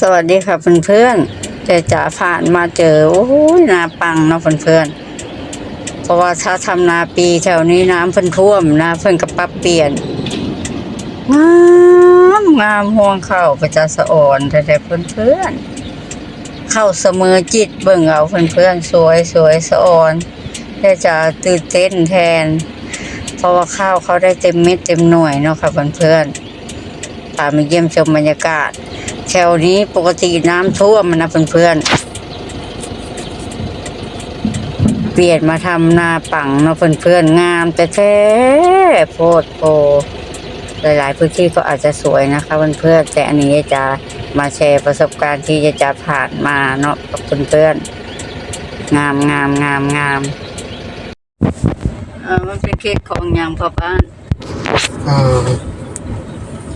สวัสดีค่ะเพื่อนๆแต่จ๋าผ่านมาเจอโอ้ยนาปังเนาะเพื่อนๆเพราะว่าถ้าทำนาปีแถวนี้น้ำเพิ่นท่วมนะเพิ่นก็ปรับเปลี่ยนงามงามห่วงเข้าประจาสะอ่อนแต่แต่เพื่อนเข้าเสมอจิตเบิ่งเอาเพื่อนๆสวยสวยสะอ่อนแต่จะตื่นเต้นแทน เพราะว่าข้าวเขาได้เต็มเม็ดเต็มหน่วยเนาะค่ะเพื่อนๆพามาเยี่ยมชมบรรยากาศ แถวนี้ปกติน้ำท่วมนะเพื่อนๆ เปลี่ยนมาทำนาปังเนาะเพื่อนๆ งามแต่แท้โพดโพหลายๆพื้นที่ก็อาจจะสวยนะคะเพื่อนๆแต่อันนี้จะมาแชร์ประสบการณ์ที่จะจะผ่านมาเนาะกับเพื่อนๆงามงามงามงามเออมันเป็นเค้กของยางพ่อบ้านเออ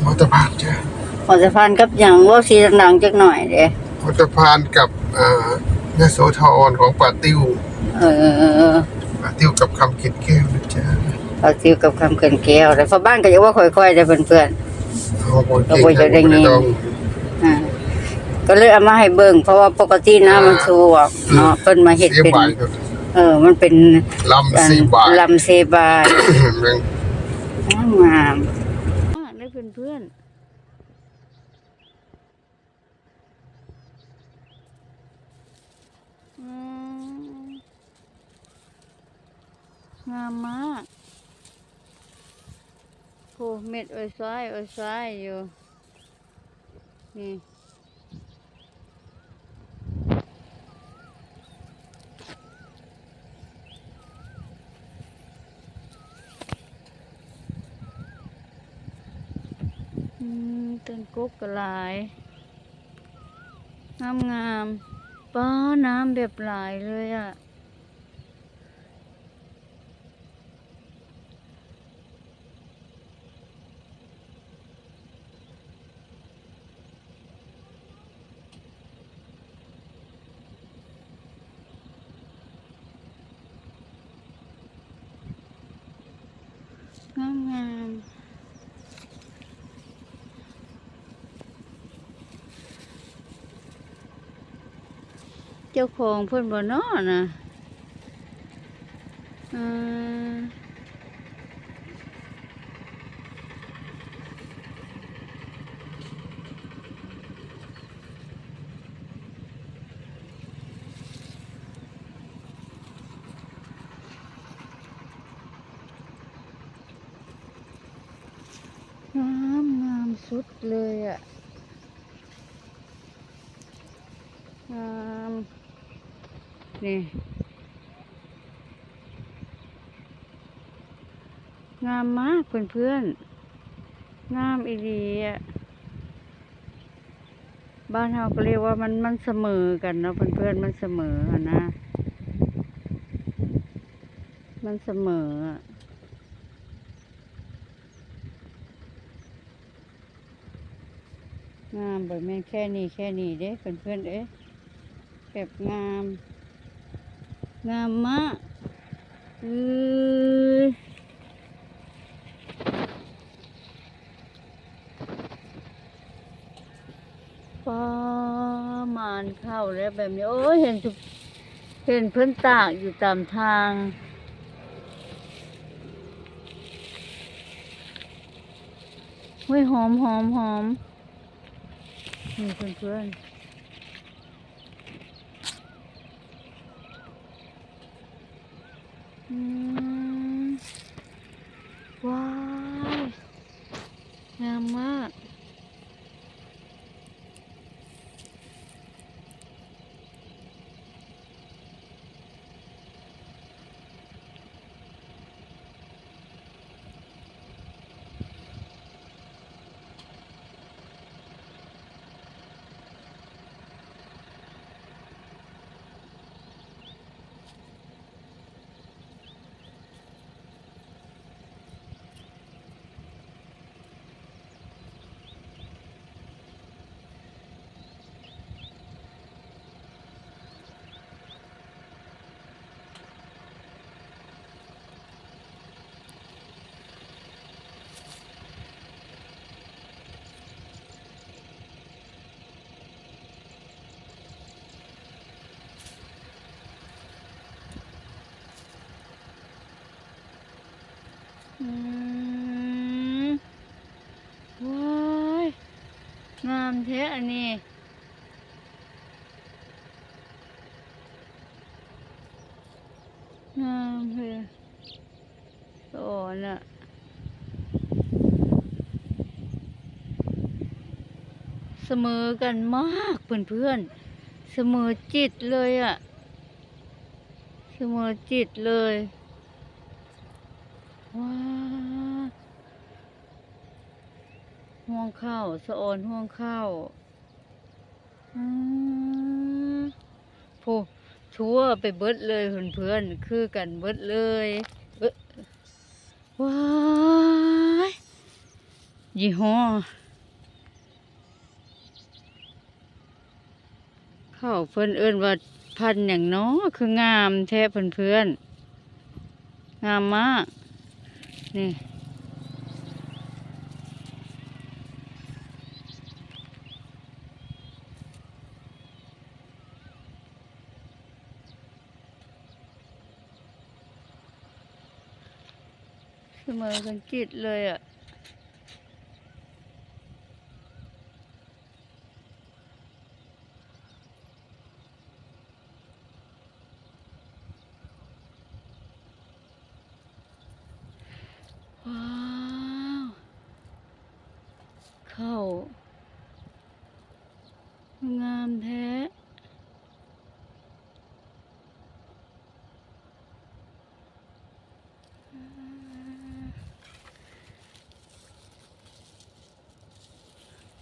มอเตอร์พานจ้ะ พอจะพันกับอย่างว่าสีดังๆจักหน่อยเด้มอเตอร์พานกับเอ่อยโสธรของป่าติ้วเออเออเออป่าติ้วกับคำกินแก้วนะจ๊ะเอาซิวกับคำเกินแก้วแต่พอบ้านก็จะว่าค่อยๆได้เพื่อนเอาบนเก่งเราควรจะได้ยินต้องๆอ่าก็เลยเอามาให้เบิ่งเพราะว่าปกติน้ำมันท่วมเนาะเพิ่นมาเฮ็ดเสียเป็นบายครับเออ มันเป็นลำสี่บาทลำเซบายเรื่องงามมากได้เพื่อนๆอืม งามมากโหเม็ดอ้อยซ้ายอ้อยซ้ายอยู่ นี่ต้นกุ๊กกระลาย งามงามป้าน้ำแบบหลายเลยอะามงามๆ เจ้าของเพิ่อนบ่นอนะอ่าๆงามงามสุดเลยอะงา นี่ งามมากเพื่อนๆงามอีหลีอะบ้านเราก็เรียกว่ามันมันเสมอกันเนาะเพื่อนๆมันเสมอนะ มันเสมองามแบบแม่นแค่นี้แค่นี้เด้เพื่อนๆเอ๊ะแบบงาม งามมากอือป้ามานเข้าแล้วแบบนี้ โอ้ยเห็นทุเห็นเพื่อนตากอยู่ตามทางเฮ้ยหอมหอมหอมนี่เพื่อนเพื่อน ๆอืมว้าวงามมาก ง แท้อันนี้งามเลยสอนอะเสมอกันมากเพื่อนๆเสมอจิตเลยอะเสมอจิตเลย ว้า ห่วงข้าวสะออนห่วงข้าวอืมโพทั่วไปเบิดเลยเพื่อนๆคือกันเบิดเลยเอ้อว้ายยี่ห้อข้าวเพื่อนเอิ้นว่าพันอย่างน้อคืองามแท้เพื่อนๆงามมากนี่ เสมอกันจิตเลยอะว้าวเข้างามแท้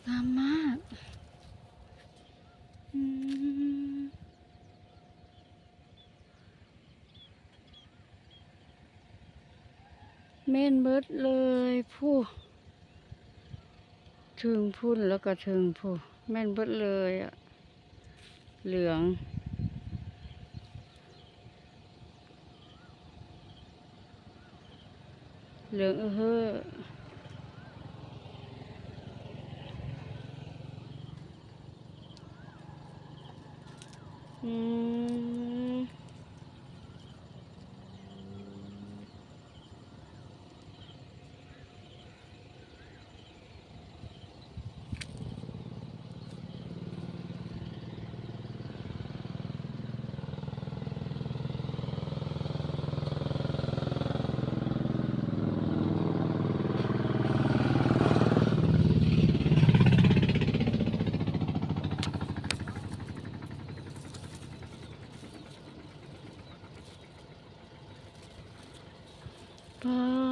งามมากอืม เม่นเบิดเลยผู้ถึงพุ่นแล้วก็ถึงผู้แม่นเบิดเลยอะเหลืองเหลืองเออเฮ้ออืม ป